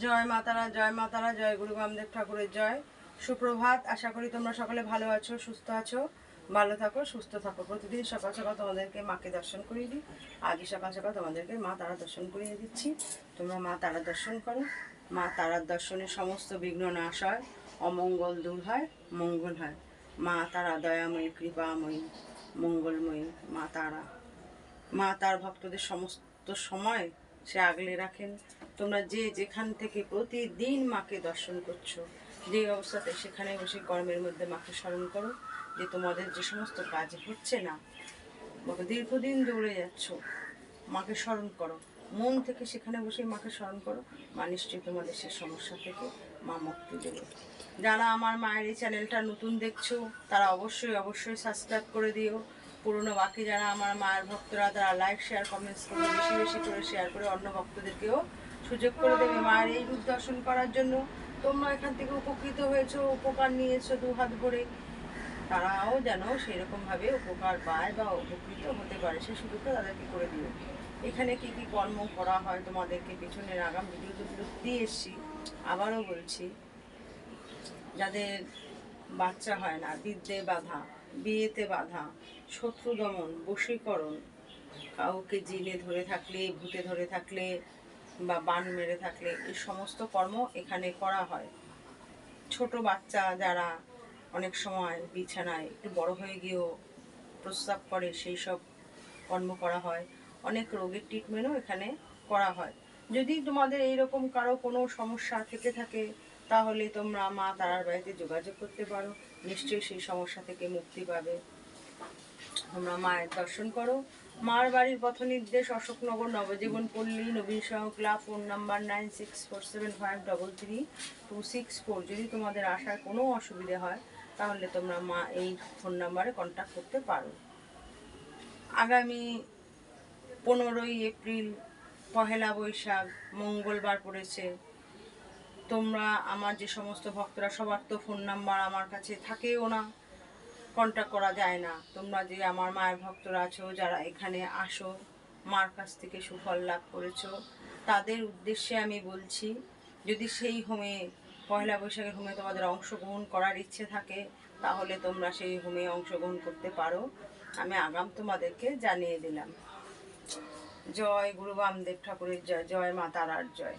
জয় মাতারা জয় মাতারা জয় গুরু বামদেব ঠাকুরের জয়। সুপ্রভাত, আশা করি তোমরা সকলে ভালো আছো, সুস্থ আছো, ভালো থাকো, সুস্থ থাকো। প্রতিদিন সকাল সকাল তোমাদেরকে মাকে দর্শন করিয়ে দিই, আজই সকাল সকাল তোমাদেরকে মা তারা দর্শন করিয়ে দিচ্ছি। তোমরা মা তারা দর্শন করো। মা তারার দর্শনে সমস্ত বিঘ্ন নাশ হয়, অমঙ্গল দূর হয়, মঙ্গল হয়। মা তারা দয়াময়ী, কৃপাময়ী, মঙ্গলময়ী, মা তারা। মা তার ভক্তদের সমস্ত সময় সে আগলে রাখেন। তোমরা যে যেখান থেকে প্রতিদিন মাকে দর্শন করছ, যে অবস্থাতে সেখানে বসে কর্মের মধ্যে মাকে স্মরণ করো যে তোমাদের যে সমস্ত কাজ হচ্ছে না দীর্ঘদিন দৌড়ে যাচ্ছ, মাকে স্মরণ করো। মন থেকে সেখানে বসে মাকে স্মরণ করো, মা নিশ্চয়ই তোমাদের সেই সমস্যা থেকে মা মুক্তি দেবে। যারা আমার মায়ের এই চ্যানেলটা নতুন দেখছ, তারা অবশ্যই অবশ্যই সাবস্ক্রাইব করে দিও। পুরনো বাকি যারা আমার মায়ের ভক্তরা, তারা লাইক শেয়ার কমেন্টস করে বেশি বেশি করে শেয়ার করে অন্য ভক্তদেরকেও সুযোগ করে দেবে মায়ের এই রূপ দর্শন করার জন্য। তোমরা এখান থেকে উপকৃত হয়েছো, উপকার নিয়েছো দু হাত ভরে। তারাও যেন সেরকমভাবে উপকার পায় বা উপকৃত হতে পারে, সে সুযোগটা তাদেরকে করে দিও। এখানে কি কি কর্ম করা হয়, তোমাদেরকে পেছনের আগাম ভিডিও ভিডিওগুলো দিয়ে এসছি। আবারও বলছি, যাদের বাচ্চা হয় না, বিদ্যে বাধা বিয়েতে বাধা, শত্রু দমন, বশীকরণ। কাউকে জিনে ধরে থাকলে, ভূতে ধরে থাকলে বা বান মেরে থাকলে এই সমস্ত কর্ম এখানে করা হয়। ছোট বাচ্চা যারা অনেক সময় বিছানায় একটু বড় হয়ে গিয়েও প্রস্রাব করে, সেই সব কর্ম করা হয়। অনেক রোগের ট্রিটমেন্টও এখানে করা হয়। যদি তোমাদের এইরকম কারও কোনো সমস্যা থেকে থাকে তাহলে তোমরা মা তারার বাড়িতে যোগাযোগ করতে পারো। নিশ্চয়ই সেই সমস্যা থেকে মুক্তি পাবে। তোমরা মায়ের দর্শন করো। মার বাড়ির পথ নির্দেশ, অশোকনগর নবজীবন পল্লী, নবীন সহ club, phone number nine six four seven five double three two six four. যদি তোমাদের আসার কোনো অসুবিধে হয়, তাহলে তোমরা মা এই ফোন নাম্বারে কন্ট্যাক্ট করতে পারো। আগামী পনেরোই এপ্রিল, পহেলা বৈশাখ, মঙ্গলবার পড়েছে। তোমরা, আমার যে সমস্ত ভক্তরা, সবার তো ফোন নাম্বার আমার কাছে থাকেও না। কন্ট্যাক্ট করা যায় না। তোমরা যে আমার মায়ের ভক্তরা আছো, যারা এখানে আসো, মার কাছ থেকে সুফল লাভ করেছ, তাদের উদ্দেশ্যে আমি বলছি, যদি সেই হোমে পয়লা বৈশাখের হোমে তোমাদের অংশগ্রহণ করার ইচ্ছে থাকে, তাহলে তোমরা সেই হোমে অংশগ্রহণ করতে পারো। আমি আগাম তোমাদেরকে জানিয়ে দিলাম। জয় গুরু বামদেব ঠাকুরের জয় জয় মা তারার জয়।